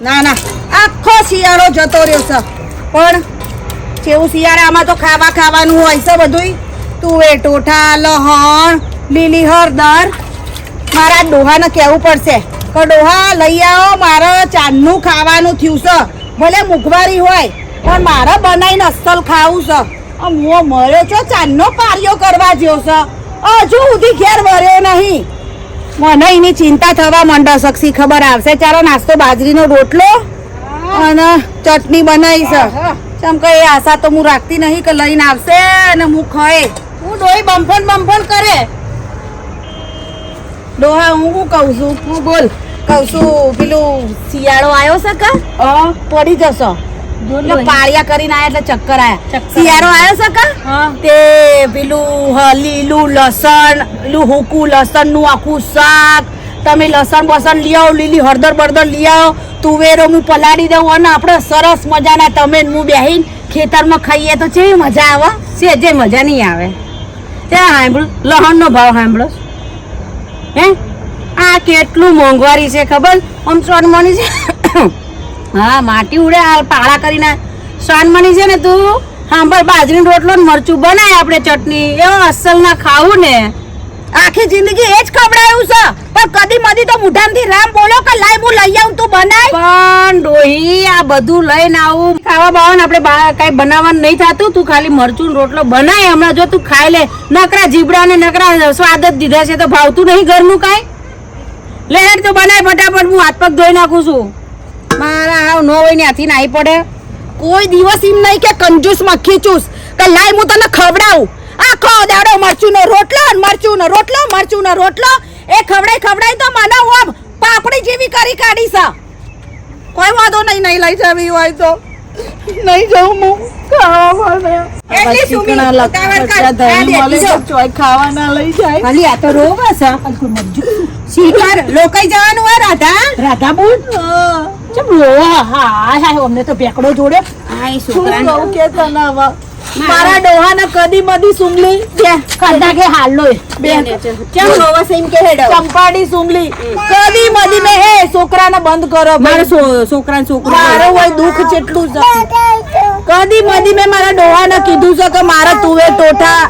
ના ના. આખો શિયાળો જતો રહ્યો છે. પણ જેવું શિયાળામાં તો ખાવા ખાવાનું હોય છે બધુંય. તુવે, ટોઠા, લહણ, લીલી હળદર. મારા ડોહાને કહેવું પડશે કે, ડોહા, લઈ આવો, મારે ચાંદનું ખાવાનું થયું છે. ભલે મુખવારી હોય, પણ મારે બનાવીને અસલ ખાવું છે. મુઓ મળ્યો છો, ચાંદનો પાર્યો કરવા જેવો છે. હજુ સુધી ઘેર વર્યો નહીં. મને એની ચિંતા થવા માંડો શક્ષી ખબર આવશે. ચાલો નાસ્તો બાજરીનો રોટલો અને ચટણી બનાવીશ. ચમ કે એ આશા તો હું રાખતી નહીં કે લઈને આવશે અને હું ખાય. હું ડોહી બમફણ બમફણ કરે. ડોહા હું શું કહું છું? હું બોલ. કહું છું પેલું શિયાળો આવ્યો છે કે? પડી જશો. પાળિયા કરીને આયા એટલે ચક્કર આયા. શિયાળો આવ્યો છે કા? તે પેલું લીલું લસણ પેલું હુકું લસણનું આખું શાક. તમે લસણ બસણ લઈ આવો લીલી હળદર બળદર લઈ આવો. તુવેરો હું પલાળી દઉં અને આપણે સરસ મજાના તમે હું બેહીને ખેતરમાં ખાઈએ તો જેવી મજા આવે. છે જે મજા નહીં આવે. ત્યાં સાંભળ્યું લહણનો ભાવ સાંભળો. હે? આ કેટલું મોંઘવારી છે ખબર? આમ સોનમણી છે. હા, માટી ઉડે આ પાળા કરીને. સોનમણી છે ને તું સાંભળ બાજરીનો રોટલો ને મરચું બનાય આપણે ચટણી. એવો અસલ ના ખાવું ને. આખી જિંદગી એ જ ખવડાયું છે. પણ કદી મદી તો મુઠામથી રામ બોલો કે લાય, હું લઈ આવું, તું બનાય. પણ ડોહી, આ બધું લઈને આવું. ખાવા બાવાનું આપણે કાંઈ બનાવવાનું નહીં થતું. તું ખાલી મરચું રોટલો બનાય. હમણાં જો તું ખાઈ લે. નકરા જીબડા ને નકરા સ્વાદ જ દીધા છે. તો ભાવતું નહીં ઘરનું કાંઈ? લે તો બનાય ફટાફટ. હું હાથ પગ ધોઈ નાખું છું. મારા હાવ નો હોય ને આથી નાઈ પડે. કોઈ દિવસ એમ નહીં કે કંજૂસ મક્ખી ચૂસ કે લાય હું તને ખવડાવું. આખો દાડો મરચું નો રોટલો મરચું નો રોટલો મરચું નો રોટલો. એ ખવડાઈ ખવડાઈ તો મને હું આમ પાપડી જેવી કરી કાઢી છે કોઈ વાંધો નહીં નહીં લઈ જવી હોય તો. નહીં જવું હું. ખાવાના. લઈ જાય. ખાલી આ તો રોગ હશે શિકાર લોકાઈ જવાનું હોય રાધા? રાધા બોલ. ચમ રોવા? હા હા અમને તો ભેકડો જોડે. આય શું છોકરાને કહું? કે તને હવે? મારા ડોહાને કદી મદી સુંગલી? કદા કે હાલો બે. ચમ રોવા છે એમ કે હેડ ચંપાડી સુંગલી. કદી મધી મેં હે છોકરાને બંધ કરો મારો છોકરાને છોકરો. મારો હોય દુઃખ જેટલું છે કદી મદી મેં મારા ડોહાને કીધું છે કે મારા તુવે ટોઠા.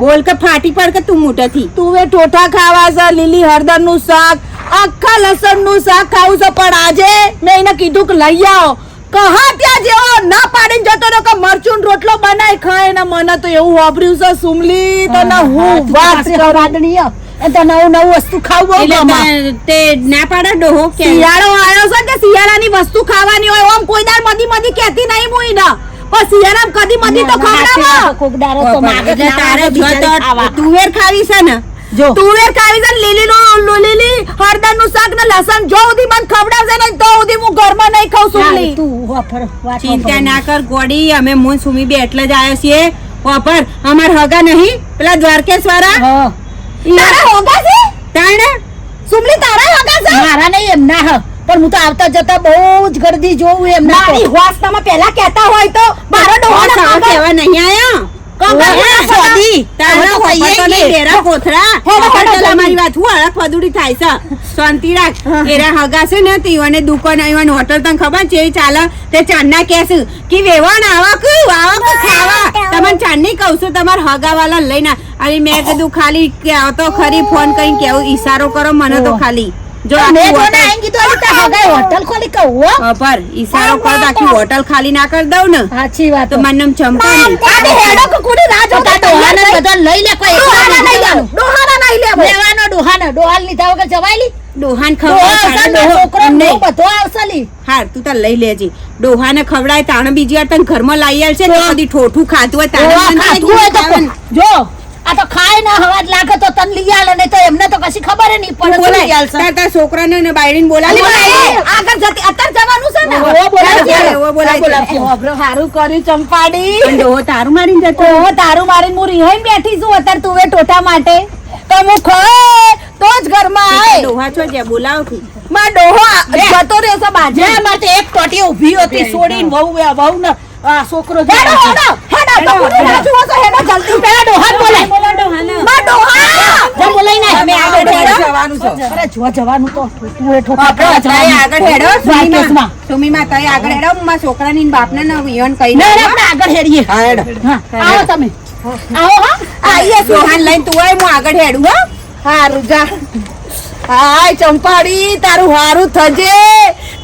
બોલ કે ફાટી પડ કે તું મોટેથી? તુવે ટોઠા ખાવા છે લીલી હળદરનું શાક. આખા લસણનું શાક ખાવું છે પણ આજે મેં એને કીધું કે લઈ આવો કહા ત્યાં જેવો ના પાડીને જતો રહ્યો કે મરચું રોટલો બનાય ખાય ને મને તો એવું વાપર્યું છે સુમલી તને હું વાત વાદણીય એ તો નવું નવું વસ્તુ ખાવું તે- તે ના પાડે ડોહો કે શિયાળો આવ્યો છે કે શિયાળાની વસ્તુ ખાવાની હોય ઓમ કોઈ દાડ મદી મદી કહેતી નહીં મુઈ ના પણ શિયાળામાં કદી મદી તો ખવડાવો કોક દાડો તો માગે તારે તો. તુવેર ખાવી છે ને જો. તુવેર ખાવી છે ને લીલી નું લીલી હળદરનું શાક ને લસણ જો ઉધી મને ખવડાવશે ને તો ઉધી હું ઘરમાં નહીં ખાઉં સુમલી તું ચિંતા ના કર ગોડી અમે મુન સુમી બે એટલે જ આવ્યા છીએ. વાપર અમાર હગા નહીં પેલા દ્વારકેશ વાળા તારા હોગા છે? તાણે? સુમલી તારા હોગા છે? મારા નહીં એમના હ. પણ હું તો આવતા જતા બહુ જ ગરદી જોઉં એમના. મારી હોસ્ટામાં પહેલા કહેતા હોય તો મારો ડોહાનો કહેવા નહીં આયા. શાંતિ રાખ. એરા હગા છે ને, તો ઈવોને દુકાન, ઈવોને હોટલ તને ખબર છે, ચાલે. તે ચાંદના કહે કે વેવાણ આવા આવક આવા ખાવા. તમને ચાંદની કહું છું, તમારા હગાવાલા લઈને. અને મેં કીધું ખાલી તો ખરી ફોન કઈ કેવું ઈશારો કરો મને તો ખાલી. જો મેં જોને આઈ કીધું, અલી હગાઈ હોટલ ખોલી કહું હો. ખબર ઈશારો કરો તો હોટલ ખાલી ના કરી દઉં ને. સાચી વાત તો મને. હેડો રાહ જોતા બધા લઈ લે કોઈ. લેવાનો. ડોહાના લેવું. ડોહાને. ડોહાલ? ડોહાને ખવડાય. હાર તું તાર લઈ લેજે. ડોહાને ખવડાય તાણે બીજી વાર તને ઘરમાં લાવી આવશે ને કદી ઠોઠું ખાતું હોય તાણે તો જો. આ તો ખાય ના હવાજ લાગે તો તન લઈ આલે ને તો એમને તો કશી ખબર નહીં પડે બોલાય. તાર તાર છોકરાને ને બાયડીને બોલાવી. આગળ જતી અત્યારે જવાનું છે ને ઓ બોલાય, ઓ બોલાય, બોલાય. હારું કર્યું ચંપાડી પણ ડોહો તારું મારીને જતો ઓ તારું મારીને હું રિહાઈને બેઠી છું અત્યારે એ ટોટા માટે તો હું ખોય તો જ ઘરમાં આય ડોહા છો જે બોલાવ તું. માં ડોહો જતો રહ્યો છે બાજે માટે એક ટોટી ઊભી હતી છોડીને વહુ વહુ ને આ છોકરો હેડો હેડો હેડો તો? હેડો જલ્દી પેલા ડોહા બોલાય. આગળ જવાનું છે. અરે જો જવાનું તો. તું હેઠો આપણે આગળ હેડો. સુમીમાં સુમીમાં આગળ હેડો. હું છોકરાની બાપને ને વિહોન કહી ના આપણે આગળ હેડીએ. હા હેડ. આવો તમે. આવો હા. આઈએ સુહાન લઈને તું આય હું આગળ હેડું. હો. હારું જા હાય ચંપાડી તારું હારું થજે.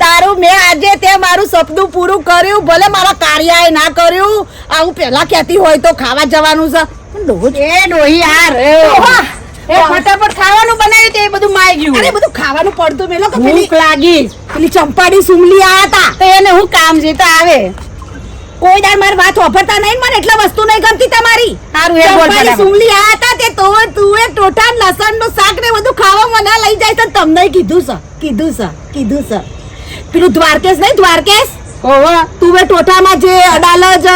તારું મેં આજે તે મારું સપનું પૂરું કર્યું. ભલે મારા કાર્યાએ ના કર્યું. આવું પેલા કહેતી હોય તો ખાવા જવાનું છે. ડોહો એ ડોહી હાર એ ફટાફટ ખાવાનું બનાવ્યું તે બધું માઈ ગયું. અરે બધું ખાવાનું પડતું મેલો કે ભૂખ લાગી. પેલી ચંપાડી સુમલી આયા હતા તો એને હું કામ છે? આવે. કોઈ દાડ મારી વાત વાપરતા નહીં મને એટલે વસ્તુ નહીં ગમતી તમારી. સારું એ બોલ સુમલી આયા હતા તે તો એ ટોટા લસણનું શાક ને બધું ખાવા મને લઈ જાય તો તમને કીધું છે કીધું છે કીધું છે. પેલું દ્વારકેશ નહીં દ્વારકેશ? ઓહો તુવે ટોટામાં જે અડાલજ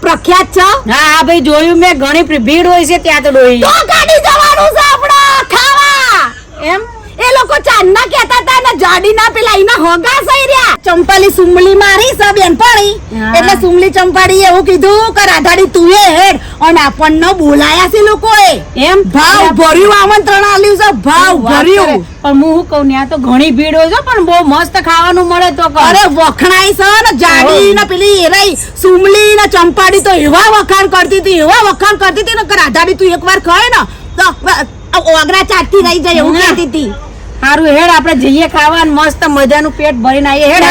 પ્રખ્યાત છે? હા હા ભાઈ જોયું મેં ઘણી ભીડ હોય છે ત્યાં તો ડોહી. તો ગાડી જવાનું છે આપણે ખાવા! એમ? એ લોકો ચાંદના કહેતા હતા ને જાડી ના પેલા એના હોગા સઈ રહ્યા ચંપાલી સુમલી મારી સબ બેનપણી. એટલે સુમલી ચંપાડી એવું કીધું કે રાધાડી તું એ હેડ. અને આપણને બોલાયા છે લોકોએ. એમ? ભાવ ભર્યું આમંત્રણ આલ્યું છે ભાવ ભર્યું. પણ હું શું કહું ત્યાં તો ઘણી ભીડ હોય છે પણ બહુ મસ્ત ખાવાનું મળે તો અરે વખણાઈ છે ને જાડી ને પેલી એરાઈ સુમલી ને ચંપાડી તો એવા વખાણ કરતી હતી એવા વખાણ કરતી હતી ને કે રાધાડી તું એકવાર ખાય ને તો ઓગરા ચાટતી રહી જાય એવું. કહેતી હતી. હારું હેડ આપણે જઈએ ખાવા અને મસ્ત મજાનું પેટ ભરીને આવીએ. હેડ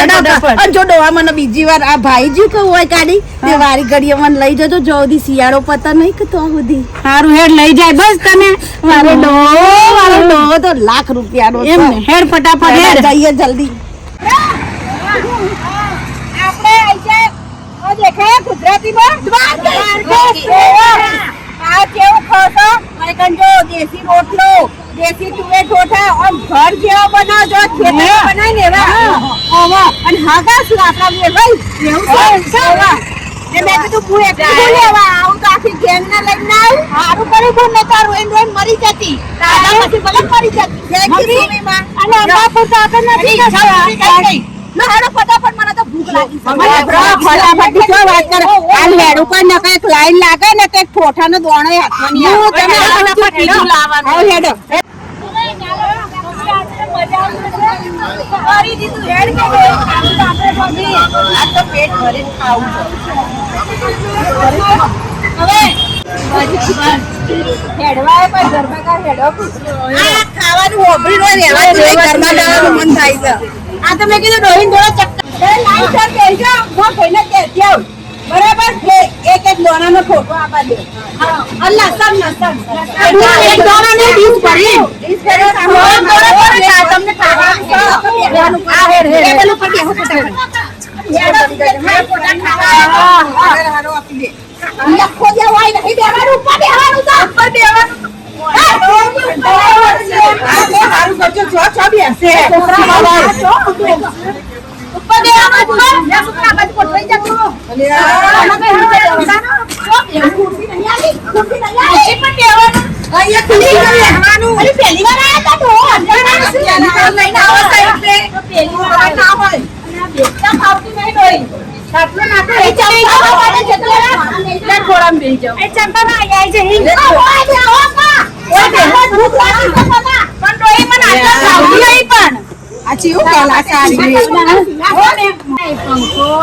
અને જો ડોવા મને બીજી વાર આ ભાઈજી કહું હોય કાઢી તે વારી ઘડીએ મને લઈ જજો જો સુધી શિયાળો પતા નહીં કે તો સુધી. સારું હેડ લઈ જાય બસ તમે. મારો ડોહો મારો ડોહો તો લાખ રૂપિયાનો એમ ને હેડ ફટાફટ હેડ. જઈએ જલ્દી. આપણે દેખાય ગુજરાતીમાં આ કેવું અને કંજો દેશી રોટલો. દેશી તુવે ઠોઠા આમ ઘર જેવો બનાવજો ખેતર બનાવીને એવા. ઓવા અને હાગા શું આપણા ભાઈ? એવું છે? મેં કીધું હું. એકલી લેવા આવું તો આખી ગેંગ ને લઈને આવું. સારું કર્યું બોલ મેં તારું એમ રોઈ મરી જતી. તારા પછી ભલે મરી જતી. અને અંબાપુર તો આપણે નથી ના હેડો ફટાફટ મને તો ભૂખ લાગી છે. ફટાફટની શું વાત કરે આ લેડ ઉપર ને કંઈક લાઈન લાગે ને કંઈક ઠોઠાનો દોણો હાથમાં નહીં આવે. તમે ફટાફટ લાવવાનું. હેડો. કરી દીધું હેડ કે આપણે મમ્મી આ તો પેટ ભરીને ખાવું હવે હેડવાય પણ હેડો આ ખાવાનું જવાનું મન થાય છે. આ તો મેં કીધું ડોહીને થોડો ચક્કર. લાઈન સર હું કોઈને કહેતી આવું. બરાબર? એક એક દોણાનો ફોટો આપવા દે. અલ્લાહ સબ લસણ એક દોણાની ડીશ ભરી. ડીશ બરાબર તમને આ છો. છો બેસે ઉપર બેવાનું ઉપર છોકરા બાજુ પટવાઈ જતું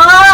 આ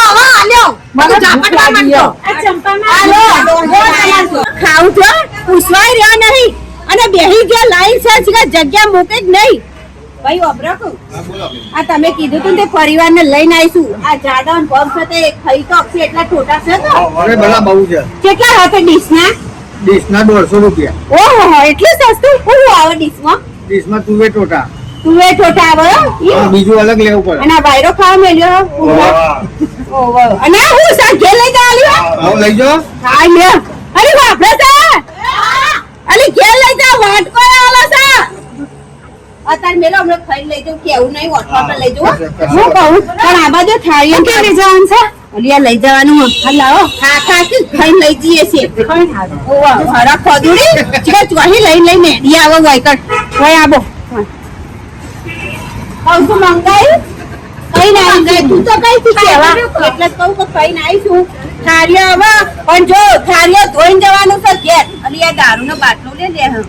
આ ખાવું છો? પૂછવાય રહ્યો નહીં. અને બેહી ગયા લાઈન સર્ચ જગ્યા મૂકે જ નહીં. ભાઈ અબરક આ તમે કીધું તું ને પરિવાર ને લઈને આવીશું. આ જાડા અને પગ છે તે ખાઈ તો આપશે એટલા છોટા છે તો. અરે ભલા બહુ છે. કેટલા હતા ડીશના? ડીશના દોઢસો રૂપિયા. ઓહો એટલું સસ્તું? શું આવે ડીશમાં ડીશમાં તુવે ટોટા. આવે ઈ. અને બીજું અલગ લેવું પડે. અને વાયરો ખાવા મેલ્યો અને હું સાંજે લઈ જા આલ્યો? આવો લઈ જાઓ. હા લે અરે બાપરે સા અલી ઘેર લઈ જા વાટકો આલો સા અત્યારે મેલો હમણાં ખાઈ લઈ જો કેવું નહીં વાટકો પર લઈ જો હું. કહું પણ આ બાજુ થાળીઓ કે લઈ જવાનું છે? અલિયા લઈ જવાનું હા લાવો. ખા ખા કે ખાઈ લઈ જઈએ છીએ. ઓવા હરા ખોદુડી છે ચોહી લઈ લઈ મેડી આવો વાયકર હોય આબો. કહું છું મંગાઈ? કઈ ના તું તો કઈ છું કેવા એટલે જ કહું કે કઈ ના છું. થાળીઓ હવે પણ જો થાળીઓ ધોઈને જવાનું છે ઘેર. અને આ દારૂનો બાટલો લે લે. હં.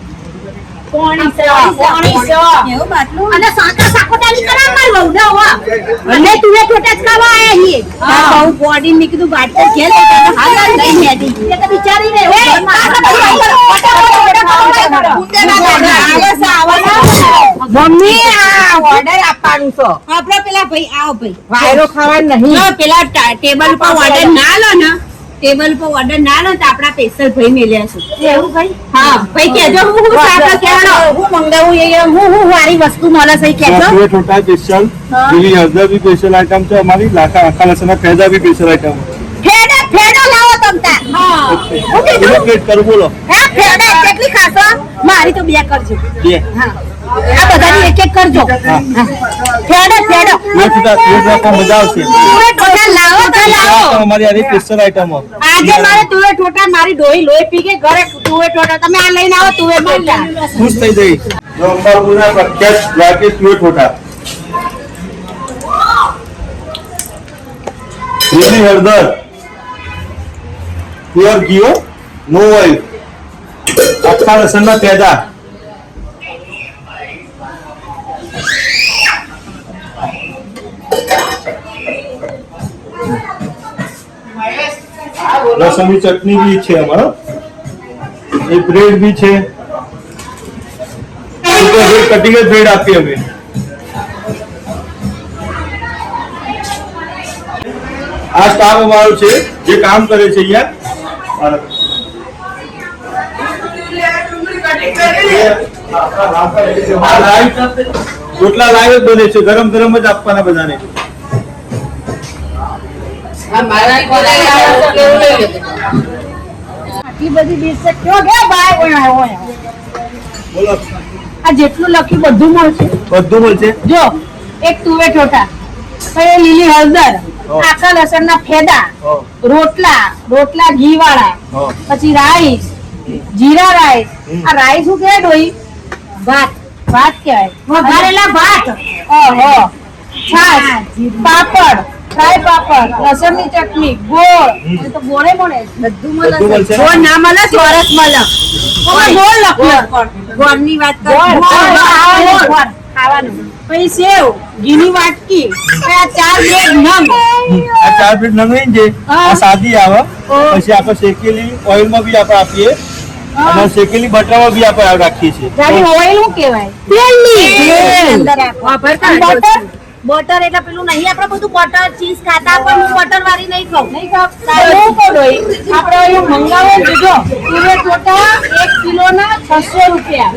મમ્મી આ ઓર્ડર આપવાનું છે. આપડે પેલા ભાઈ આવો ભાઈ. વાયરો ખાવા નહીં. પેલા ટેબલ પર ઓર્ડર ના લો ને ટેબલ પર ઓર્ડર ના લો તો આપડા સ્પેશિયલ ભાઈ મેલ્યા છે. એવું ભાઈ? હા ભાઈ કેજો હું હું સાકર કેવાનો? હું મંગાવું એ હું હું વારી વસ્તુ મળે છે કેજો એ ટોટા સ્પેશિયલ લીલી હળદર બી સ્પેશિયલ આઈટમ છે અમારી લાખા આખા લસના ફેજા બી સ્પેશિયલ આઈટમ ફેડો ફેડો લાવો તમતા હા. હું કીધું? કરું બોલો. હા ફેડો કેટલી ખાસો મારી તો બે કરજો. બે. આ બધાની એક એક કરજો ફેડો ફેડો. તુવે ટોટા તુવે મજા આવશે. તુવે ટોટા લાવો તો લાવો. અમારી આ સ્પેશિયલ આઈટમો આજે મારે તુવે ટોટા મારી ડોહી લોહી પી કે ઘરે તુવે ટોટા તમે આ લઈને આવો તુવે ટોટા ખુશ થઈ જઈ. જો પ્રખ્યાત દ્વારકેશ તુવે ટોટા રીલી હળદર. પ્યોર ઘીઓ નો ઓઇલ આખા લસણના પેદા. લસણની ચટણી બી છે અમારો. એ બ્રેડ બી છે. કટિંગ બ્રેડ આપીએ અમે. આ સ્ટાફ અમારો છે, જે કામ કરે છે અહીંયા. રોટલા લાઈવ જ બને છે ગરમ ગરમ જ આપવાના બધાને. આટલી બધી ડીશ કયો કે બાય ઓય ઓય બોલો. આ જેટલું લખ્યું બધું મળશે. બધું મળશે? જો એક તુવે ટોટા પછી લીલી હળદર આખા લસણ ના ફેદા રોટલા રોટલા ઘી વાળા પછી રાઈસ જીરા રાઈસ. આ રાઈસ શું કહેવાય ડોઈ ભાત. ભાત કહેવાય. વઘારેલા ભાત. ઓહો છાશ પાપડ. ફ્રાય પાપડ લસણની ચટણી ગોળ. એ તો ગોળે મળે બધું બધું મળશે? ગોળ ના મળે ચોરસ મળે. ઓમાં ગોળ લખ્યું ગોળની વાત કર. ગોળ, ગોળ, ખાવાનું. પછી સેવ ઘીની વાટકી. આ ચાર બ્રેડ નંગ. આ ચાર પ્લેટ નંગાઈ છે આ સાદી આવે. પછી આપણે શેકેલી ઓઇલમાં બી આપણે આપીએ. અને શેકેલી બટરમાં બી આપણે રાખીએ છીએ. ઓઇલ શું કહેવાય? તેલની તેલ. અંદર બટર? બટર એટલે પેલું નહીં આપણે બધું બટર ચીઝ ખાતા પણ હું બટર વાળી નહીં ખાઉં. નહીં ખાઉં સારું. કહું ડોહી, આપણે અહીંયા મંગાવો ને પૂરે ટોટા એક કિલો ના છસો રૂપિયા.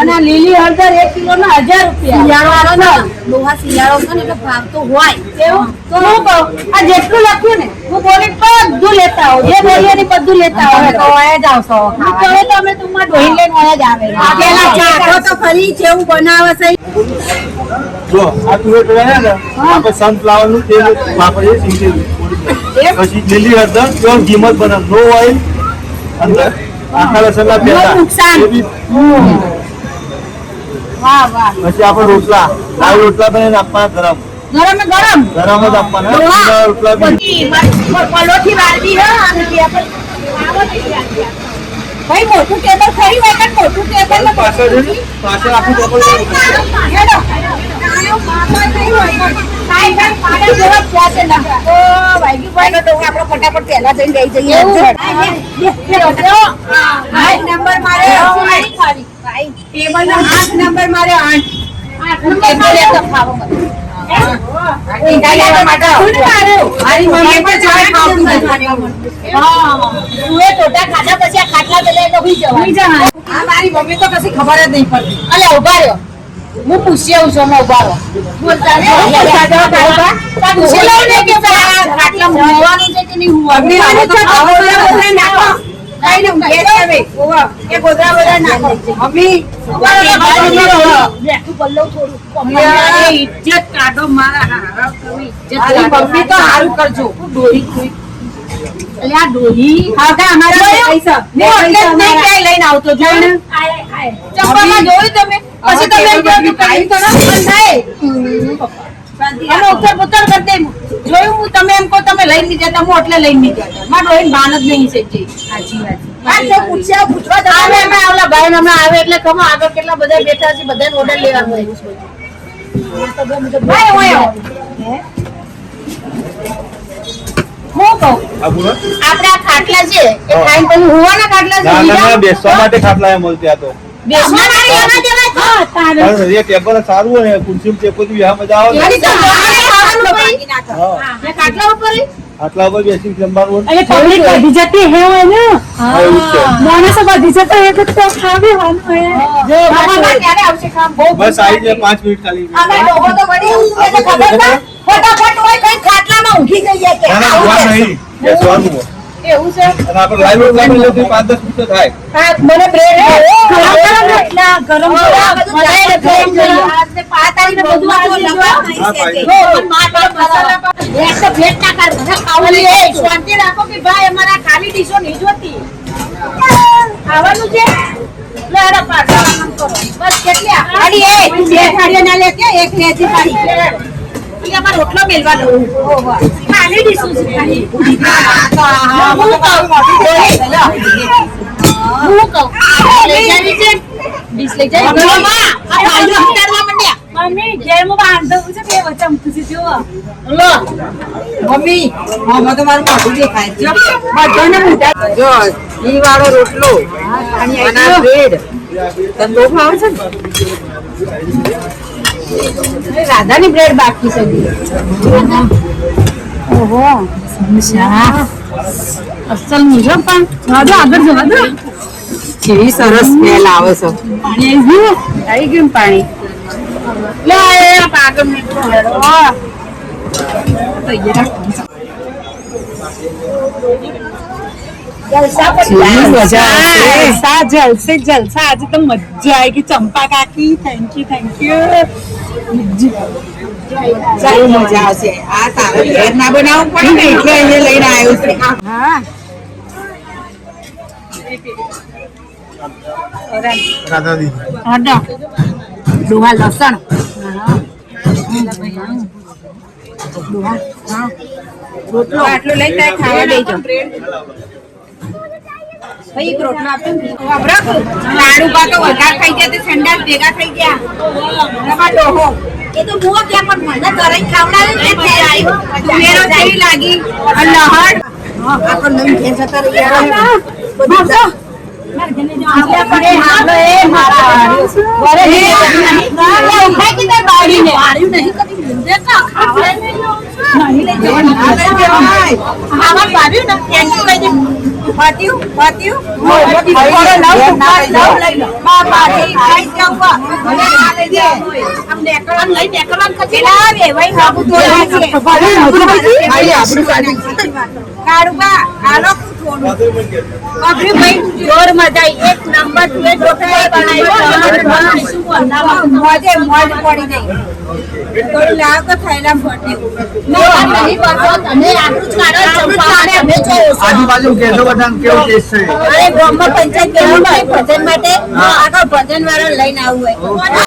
અને લીલી હળદર એક કિલો ના હજાર રૂપિયા. શિયાળો છે લોહા શિયાળો છે ને એટલે ભાવ તો હોય. એવું? તો હું કહું આ જેટલું લખ્યું ને હું બોલી બધું લેતા હોઉં જે બોલીએ ને બધું લેતા હોઉં તો ઓય જ આવશો. હવે તો અમે તમારા ડોહી લઈને ઓયા જ આવે. પેલા ચાખો તો ફરી જેવું બનાવે છે. જો આ તુવેર ટોળા ને આપણે સનફ્લાવરનું તેલ વાપરીએ સિંગતેલ પછી લીલી હળદર પ્યોર ઘીમત બને. નો ઓઇલ અંદર આખા લસણના પેદા નુકસાન. એ બી વાહ વાહ. પછી આપણે રોટલા. લાલ રોટલા બને આપવાના ગરમ. ગરમ ગરમ? ગરમ જ આપવાના. રોટલા પલોઠી વાળવી હે અને. ભાઈ મોટું ટેબલ ખરી મોટું ટેબલ પાછળ પાછળ આખું ફટાફટ પહેલા જઈને લઈ જઈએ આ ખાટલા પેલા મારી મમ્મી તો કશી ખબર જ નહીં પડતી. અલ્યા, ઊભા રહ્યો. હું પૂછી આવું છું. અમે ઊભા રહો પૂછી લઉં ને કે આ ખાટલામાં છે કે નહીં હુવાનું? અમારા પૈસા. લઈને આવતો જોયું તમે? પછી તમે થાય. ઉત્તર પુત્તર કરી દે. જોયું હું તમે એમ કહો તમે લઈને નહીં જતા હું એટલે લઈને નહીં જતા. મારે ડોહીને ભાન જ નહીં છે જે. આ જો પૂછ્યા, પૂછવા આવે હમણાં ઓલા ભાઈ હમણાં આવે એટલે ખબર આગળ કેટલા બધા બેઠા છે બધાને ઓર્ડર લેવાનો હોય. ભાઈ હોય. હું? કહું? આ આપણે આ ખાટલા છે. એ પછી હુવાના ખાટલા છે. ના ના ના બીજા? બેસવા માટે ખાટલા એમ આ તો. બેસવા માટે એમાં દેવાય તો. પણ ટેબલ સારું હોય ખુરશી ટેબલ મજા આવે. હા. ઉપર? ઉપર બેસી જમવાનું પબ્લિક વધી જતી હે હોય ને હા, એવું જ છે. માણસો વધી જતા હે તો ખાવી હોય જો બાબા ક્યારે આવશે કામ બહુ બસ આવી જાય પાંચ મિનિટ ખાલી અમે ડોહો તો વળી એવું ખબર ના ફટાફટ હોય કઈ ખાટલામાં ઊંઘી જઈએ કે ના ના. નહીં. એવું છે? અને આપણે લાઈવ મિનિટ થાય. હા, મને બ્રેડ ગરમ બ્રેડ બધું. પણ મસાલા પર તો ભેટ ના કર. ખાવું એ શાંતિ રાખો કે ભાઈ અમારા ખાલી ડીશો નહીં જોતી. ખાવાનું છે? બસ કેટલી આ? એ બે થાળીઓ ના લે કે? એક લેતી પાડી એટલે આમાં રોટલો મેલવા દઉં ખાલી. ડીશો હું કહું. છે? ડીશ લઈ? મમ્મા, મમ્મી બાંધવું છે લો. મમ્મી આમાં તો મારું મોઢું દેખાય છે. બધાને મોઢા જો ઘી વાળો રોટલો અને બ્રેડ. તને બહુ ભાવે છે ને? રાધાની બ્રેડ બાકી છે. ઓહો. અસલ મુજબ પણ. જવા આગળ જવા દો કેવી સરસ સ્મેલ આવે છે. પાણી આવી ગયું? આવી ગયું પાણી? લે આ પાગમ મીઠો હેડો જલસા પર જલસા જલસે જલસા આજે તો મજા આવી ગઈ ચંપા કાકી થેન્ક યુ થેન્ક યુ બહુ મજા આવશે આ તારે ઘેર ના બનાવવું પડે ને એટલે અહીંયા લઈને આવ્યો છે હા રાધા દીદી હડો ડુહા લસણ રોટલો આટલું લઈ તારે ખાવા દેજો ભાઈ રોટલો આપજો. લાડુ ગયા તે ભેગા થઈ ગયા. તમારો ડોહો. એ તો મુઓ ક્યાં પણ મને ખવડાવે આવ્યો લાગી. ઘેર જતા બધું જા. આપણે હાલો એ મારા વરે ઉઠાઈ કે બાળીને? બાળ્યું નહીં નહીં. લઈ જવાનું. અભી ભાઈ જોર મજા એક નંબર તું એ બનાવ્યો. મોજે મોજ પડી ગઈ. થોડું લાવ તો. આજુબાજુ કહેજો બધાને કેવું છે અરે ગામમાં પંચાયત કેવું ભજન માટે આગળ ભજન વાળો લઈને આવવું હોય.